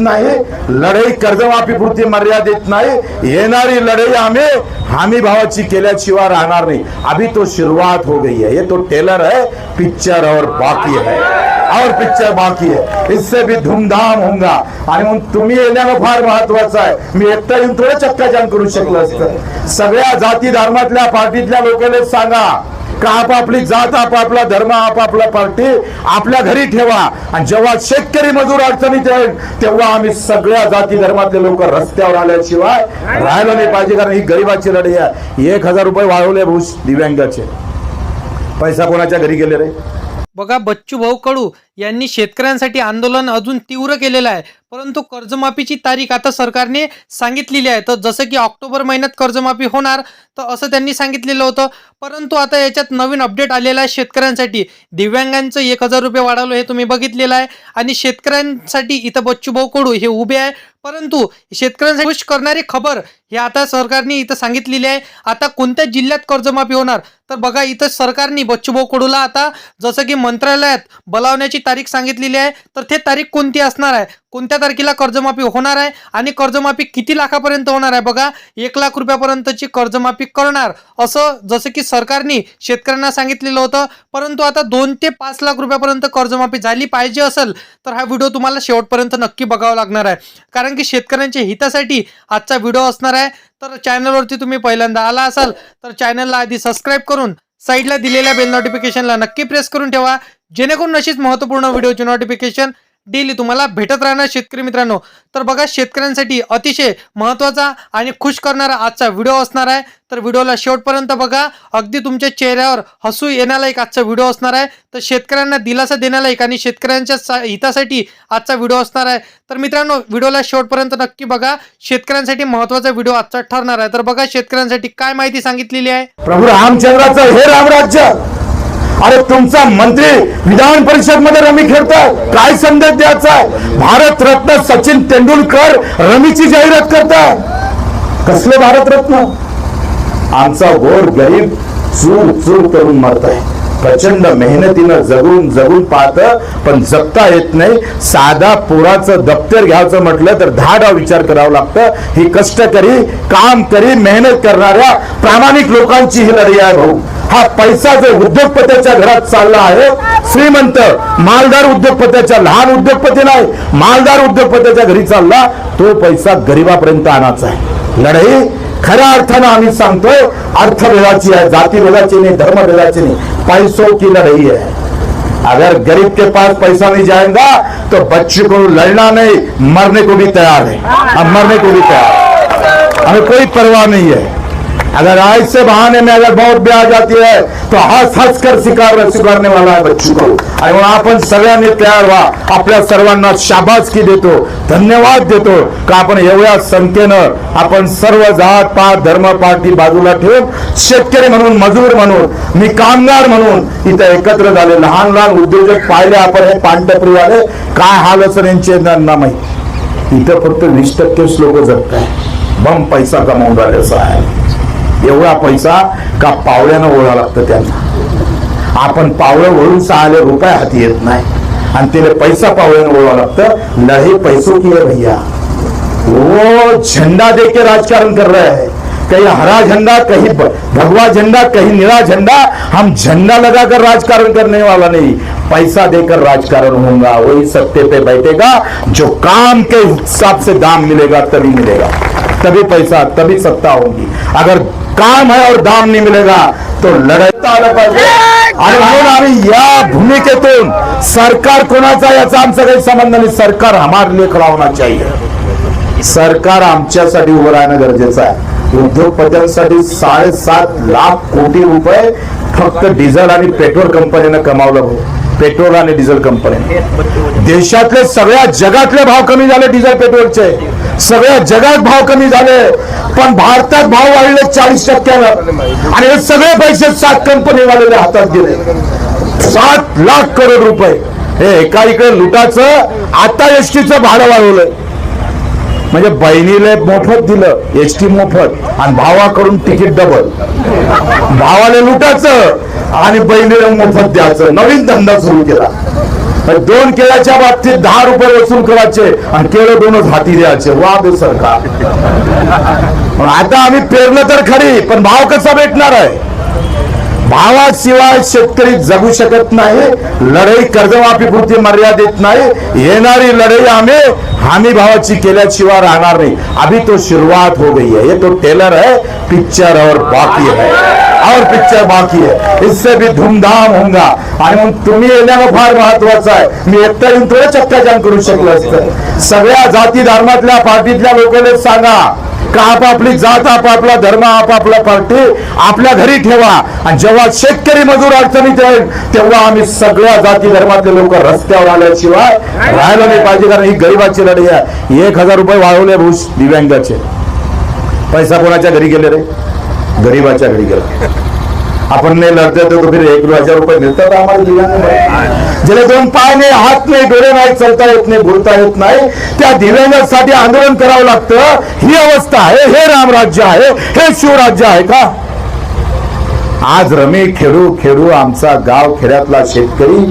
नाही लढाई कर्जमाफी पुरती मर्यादित नाही. येणारी लढाई आम्ही हमी भावाची केल्याशिवाय राहणार नाही. अभी तो सुरुवात हो गई है. ये तो टेलर है पिक्चर और बाकी है. और पिक्चर बाकी है. इससे भी धूमधाम होऊंगा. आणि म्हणून तुम्ही येण्यानं फार महत्वाचं आहे. मी एकटा येऊन थोडं चक्काजाम करू शकलो असतं. सगळ्या जाती धर्मातल्या पार्टीतल्या लोकांना सांगा. का आपापली जात आपापला धर्म आपापला पार्टी आपल्या घरी ठेवा. आणि जेव्हा शेतकरी मजूर अडचणीत येईल तेव्हा आम्ही सगळ्या जाती धर्मातले लोक रस्त्यावर आल्याशिवाय राहिलं नाही पाहिजे कारण ही गरिबाची लढाई आहे. एक हजार रुपये वाढवले भूष दिव्यांगाचे. पैसा कोणाच्या घरी गेले रे? बघा बच्चू भाऊ कडू यांनी शेतकऱ्यांसाठी आंदोलन अजून तीव्र केलेलं आहे. परंतु कर्जमाफीची तारीख आता सरकारने सांगितलेली आहे. तर जसं की ऑक्टोबर महिन्यात कर्जमाफी होणार तर असं त्यांनी सांगितलेलं होतं. परंतु आता याच्यात नवीन अपडेट आलेला आहे शेतकऱ्यांसाठी. दिव्यांगांचं एक हजार रुपये वाढवलं हे तुम्ही बघितलेलं आहे. आणि शेतकऱ्यांसाठी इथं बच्चू भाऊ कडू हे उभे आहे. परंतु शेतकऱ्यांसाठी खुश करणारी खबर हे आता सरकारने इथं सांगितलेली आहे. आता कोणत्या जिल्ह्यात कर्जमाफी होणार? तर बघा इथं सरकारने बच्चूभाऊ कोडूला आता जसं की मंत्रालयात बोलावण्याची तारीख सांगितलेली आहे तर ते तारीख कोणती असणार आहे? कोणत्या तारखेला कर्जमाफी होणार आहे आणि कर्जमाफी किती लाखापर्यंत होणार आहे? बघा एक लाख रुपयापर्यंतची कर्जमाफी करणार. असं जसं की सरकारने शेतकऱ्यांना सांगितलेलं होतं परंतु आता दोन ते पाच लाख रुपयापर्यंत कर्जमाफी झाली पाहिजे असेल तर हा व्हिडिओ तुम्हाला शेवटपर्यंत नक्की बघावा लागणार आहे. कारण की शेतकऱ्यांच्या हितासाठी आजचा व्हिडिओ असणार आहे. तर चॅनलवरती तुम्ही पहिल्यांदा आला असाल तर चॅनलला आधी सबस्क्राईब करून साईडला दिलेल्या बेल नोटिफिकेशनला नक्की प्रेस करून ठेवा. जेणेकरून अशीच महत्त्वपूर्ण व्हिडिओची नोटिफिकेशन डेली तुम्हाला भेटत राहणार शेतकरी मित्रांनो. तर बघा शेतकऱ्यांसाठी अतिशय महत्त्वाचा आणि खुश करणारा आजचा व्हिडिओ असणार आहे. तर व्हिडिओला शेवटपर्यंत बघा. अगदी तुमच्या चेहऱ्यावर हसू येण्यालायक आजचा व्हिडिओ असणार आहे. तर शेतकऱ्यांना दिलासा देण्यालायक आणि शेतकऱ्यांच्या सा- हितासाठी आजचा व्हिडिओ असणार आहे. तर मित्रांनो व्हिडिओला शेवटपर्यंत नक्की बघा. शेतकऱ्यांसाठी महत्त्वाचा व्हिडिओ आजचा ठरणार आहे. तर बघा शेतकऱ्यांसाठी काय माहिती सांगितलेली आहे? प्रभू रामचंद्राचं हे रामराज्य अरे तुमचा मंत्री विधान परिषदमध्ये रमी खेळतो काय संदेश द्यायचा भारतरत्न भारत रत्न सचिन तेंडुलकर रमीची जाहिरात करताय. कसले भारत रत्न? आमचा गोर गरीब चूर चूर करून मरताय. प्रचंड मेहनतीनं जगून जगून पाहत पण जगता येत नाही. साधा पोराचं दप्तर घ्यायचं म्हटलं तर दहा डाव विचार करावा लागतं. ही कष्टकरी काम करी मेहनत करणाऱ्या प्रामाणिक लोकांची ही लढाई आहे भाऊ. हा पैसा जो उद्योगपत्याच्या घरात चालला आहे श्रीमंत मालदार उद्योगपत्याच्या लहान उद्योगपती नाही मालदार उद्योगपत्याच्या घरी चालला तो पैसा गरिबापर्यंत आणायचा आहे. लढाई खऱ्या अर्थानं आम्ही सांगतोय अर्थभेदाची आहे जातीभेदाची नाही धर्मभेदाची नाही पैसो की लढाई आहे. अगर गरीब के पास पैसा नहीं जाएगा तो बच्चे को लड़ना नहीं मरने को भी तैयार है। हम मरने को भी तैयार हमें कोई परवाह नहीं है। अगर आज से बहाने में अगर बहुत भी आ जाती है तो हस हस कर स्वीकार स्वीकारने वाला है बच्चू को। आणि म्हणून आपण सगळ्यांनी तयार व्हा आपल्या सर्वांना शाबासकी देतो धन्यवाद देतो का आपण एवढ्या संख्येनं आपण सर्व जात पात धर्म पाठी बाजूला ठेवून शेतकरी म्हणून मजूर म्हणून मी कामगार म्हणून इथं एकत्र झाले. लहान लहान उद्योजक पाहिले आपण हे पानटपरीवाले काय हाल असं यांचे त्यांना माहिती? इथं फक्त वीस टक्केच लोक जगत आहे बम पैसा कमावून राहिले असं आहे एवढा पैसा का पावल्यानं ओढा लागतं त्यांना? आपण पावलं ओढून सहा रुपये हाती येत नाही. आणि तिला पैसा पावल्यानं ओळा लागतं. लढे पैसो की है भैया. वो झंडा दे के राजकारण कर रहे हैं. कहीं हरा झंडा कहीं भगवा झंडा कहीं नीला झंडा हम झंडा लगाकर राजकारण करने वाला नहीं. पैसा देकर राजकारण होगा वही सत्ते पे बैठेगा जो काम के हिसाब से दाम मिलेगा तभी मिलेगा. तभी पैसा तभी सत्ता होगी. अगर काम है और दाम नहीं मिलेगा तो लढता आलं पाहिजे. आणि म्हणून आम्ही या भूमिकेतून सरकार कोणाचा याचा आमचा काही संबंध नाही. सरकार हमारे लिए खड़ा होना चाहिए. सरकार आमच्यासाठी उभं राहणं गरजेचं आहे. उद्योगपत्यांसाठी साडेसात लाख कोटी रुपये फक्त डिझेल आणि पेट्रोल कंपनीनं कमावलं पेट्रोल आणि डिझेल कंपनी. देशातले सगळ्या जगातले भाव कमी झाले डिझेल पेट्रोलचे. सगळ्या जगात भाव कमी झाले पण भारतात भाव वाढले चाळीस टक्क्यानं आणि हे सगळे पैसे सात कंपनीवालेल्या हातात गेले. सात लाख करोड रुपये. हे एका इकडे लुटाचं आता एसटीचं भाडं वाढवलंय. म्हणजे बहिणीला मोफत दिलं एसटी मोफत आणि भावाकडून तिकीट डबल भावाला लुटाचं आणि बहिणीला मोफत द्यायचं. नवीन धंदा सुरू केला. दोन केळ्याच्या बाबतीत दहा रुपये वसूल करायचे आणि केळं दोनच हाती द्यायचे. वा बे सरकार. पण आता आम्ही पेरलं तर खरी पण भाव कसा भेटणार आहे? भावाशिवाय शेतकरी जगू शकत नाही लढाई कर्जमाफी पुरती मर्यादित नाही येणारी लढाई आम्ही हमी भावाची केल्याशिवाय राहणार नाही. अभी तो सुरुवात हो गई है. ये तो टेलर है पिक्चर और बाकी है. और पिक्चर बाकी है. इससे भी धूमधाम होगा आणि मग तुम्ही येण्यानं फार महत्वाचं आहे. मी एकटा येऊन थोडं चक्काजाम करू शकलो असतं. सगळ्या जाती धर्मातल्या पार्टीतल्या लोकांना सांगा. का आपापली जात आपापला धर्म आपापला पार्टी आपल्या घरी ठेवा. आणि जेव्हा शेतकरी मजूर अडचणीत येईल तेव्हा आम्ही सगळ्या जाती धर्मातले लोक रस्त्यावर आल्याशिवाय राहायला नाही पाहिजे कारण ही गरीबाची लढाई आहे. एक हजार रुपये वाढवले भूष दिव्यांगाचे. पैसा कोणाच्या घरी गेले रे? गरीबाच्या घरी गेला. आपण नाही लढते तर फिर एक हजार रुपये मिळतात आम्हाला दिव्यांग ज्याला दोन पाय नाही हात नाही डोळे नाही चालता येत नाही बोलता येत नाही त्या दिव्यांगासाठी आंदोलन करावं लागतं. ही अवस्था आहे. हे रामराज्य आहे. हे शिवराज्य आहे का? आज रमे खेळू खेळू आमचा गाव खेड्यातला शेतकरी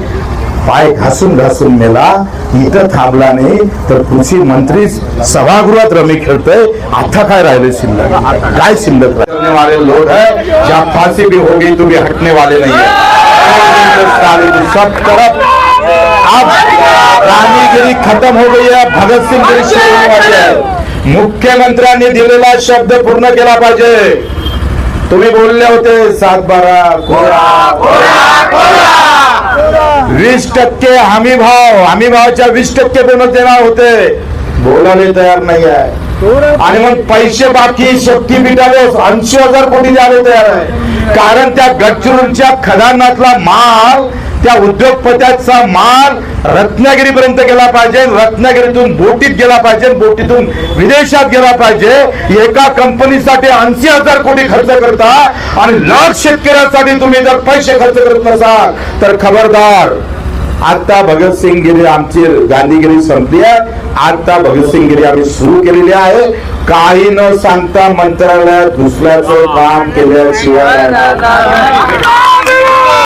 पाय घासून घासून मेला. इथं थांबला नाही तर कृषी मंत्री सभागृहात रमी खेळतोय. आता काय राहिले शिल्लक? काय शिल्लक करने वाले लोग है जहाँ फांसी भी होगी तो भी हटने वाले नहीं है सब तरफ अब रानीगिरी खत्म हो गई है. भगत सिंह गिरी शुरू होने वाली है. मुख्यमंत्र्यांनी दिलेला शब्द पूर्ण केला पाहिजे. तुम्ही बोलले होते सात बारा वीस टक्के हमी भाव हमी भावाच्या वीस टक्के बोनस देणार होते. बोलायला तयार नाही आहे आणि मग पैसे बाकी शक्ती शक्तीपीठाला ऐंशी हजार कोटी द्यायला तयार आहे. कारण त्या गडचिरोलीच्या खदानातला माल त्या उद्योगपत्याचा माल रत्नागिरीपर्यंत गेला पाहिजे रत्नागिरीतून बोटीत गेला पाहिजे बोटीतून विदेशात गेला पाहिजे. एका कंपनीसाठी ऐंशी हजार कोटी खर्च करता आणि लाख शेतकऱ्यांसाठी तुम्ही जर पैसे खर्च करत नसाल तर खबरदार आता भगतसिंग गिरी आमची गांधीगिरी संपली आहे. आता भगतसिंग गिरी आम्ही सुरू केलेली आहे. काही न सांगता मंत्रालयात घुसल्याचं काम केल्याशिवाय